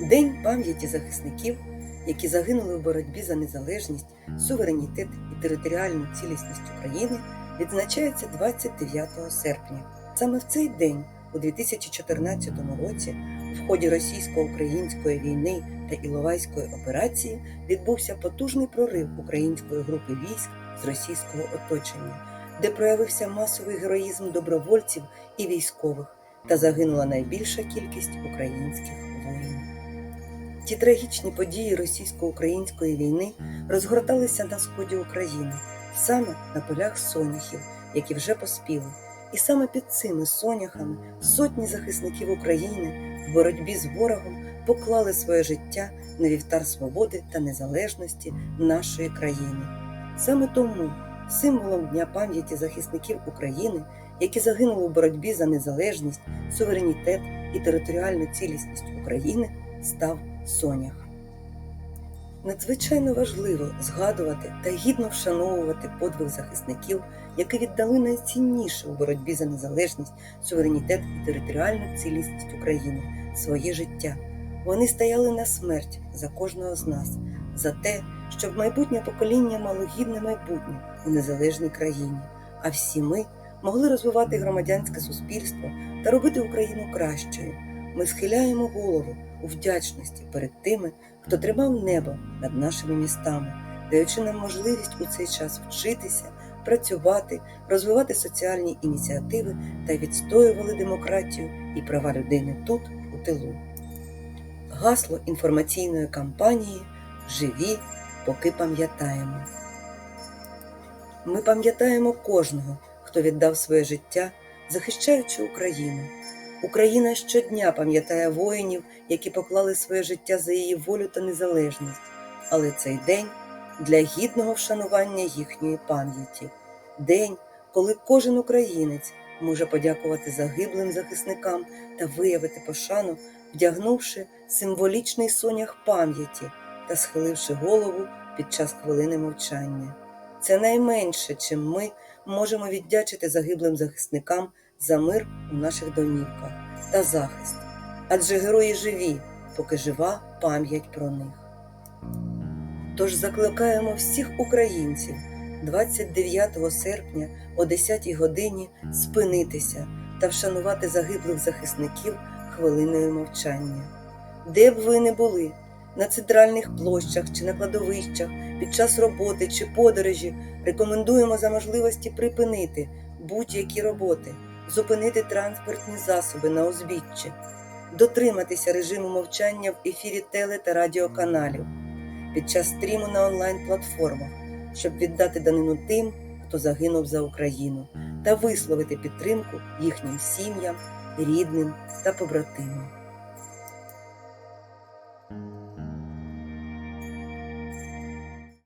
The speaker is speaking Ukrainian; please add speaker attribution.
Speaker 1: День пам'яті захисників, які загинули в боротьбі за незалежність, суверенітет і територіальну цілісність України, відзначається 29 серпня. Саме в цей день, у 2014 році, в ході російсько-української війни та Іловайської операції відбувся потужний прорив української групи військ з російського оточення, де проявився масовий героїзм добровольців і військових та загинула найбільша кількість українських. Ті трагічні події російсько-української війни розгорталися на сході України, саме на полях соняхів, які вже поспіли. І саме під цими соняхами сотні захисників України в боротьбі з ворогом поклали своє життя на вівтар свободи та незалежності нашої країни. Саме тому символом Дня пам'яті захисників України, які загинули в боротьбі за незалежність, суверенітет і територіальну цілісність України, став Сонях. Надзвичайно важливо згадувати та гідно вшановувати подвиг захисників, які віддали найцінніше у боротьбі за незалежність, суверенітет і територіальну цілісність України своє життя. Вони стояли на смерть за кожного з нас, за те, щоб майбутнє покоління мало гідне майбутнє у незалежній країні, а всі ми могли розвивати громадянське суспільство та робити Україну кращою. Ми схиляємо голову у вдячності перед тими, хто тримав небо над нашими містами, даючи нам можливість у цей час вчитися, працювати, розвивати соціальні ініціативи та відстоювали демократію і права людини тут, у тилу. Гасло інформаційної кампанії Живі, поки пам'ятаємо. Ми пам'ятаємо кожного, хто віддав своє життя, захищаючи Україну. Україна щодня пам'ятає воїнів, які поклали своє життя за її волю та незалежність, але цей день для гідного вшанування їхньої пам'яті, день, коли кожен українець може подякувати загиблим захисникам та виявити пошану, вдягнувши символічний сонях пам'яті та схиливши голову під час хвилини мовчання. Це найменше, чим ми можемо віддячити загиблим захисникам за мир у наших домівках та захист. Адже герої живі, поки жива пам'ять про них. Тож закликаємо всіх українців 29 серпня о 10 годині спинитися та вшанувати загиблих захисників хвилиною мовчання. Де б ви не були, на центральних площах чи на кладовищах, під час роботи чи подорожі, рекомендуємо за можливості припинити будь-які роботи, зупинити транспортні засоби на узбіччі, дотриматися режиму мовчання в ефірі теле та радіоканалів під час стріму на онлайн-платформах, щоб віддати данину тим, хто загинув за Україну, та висловити підтримку їхнім сім'ям, рідним та побратимам.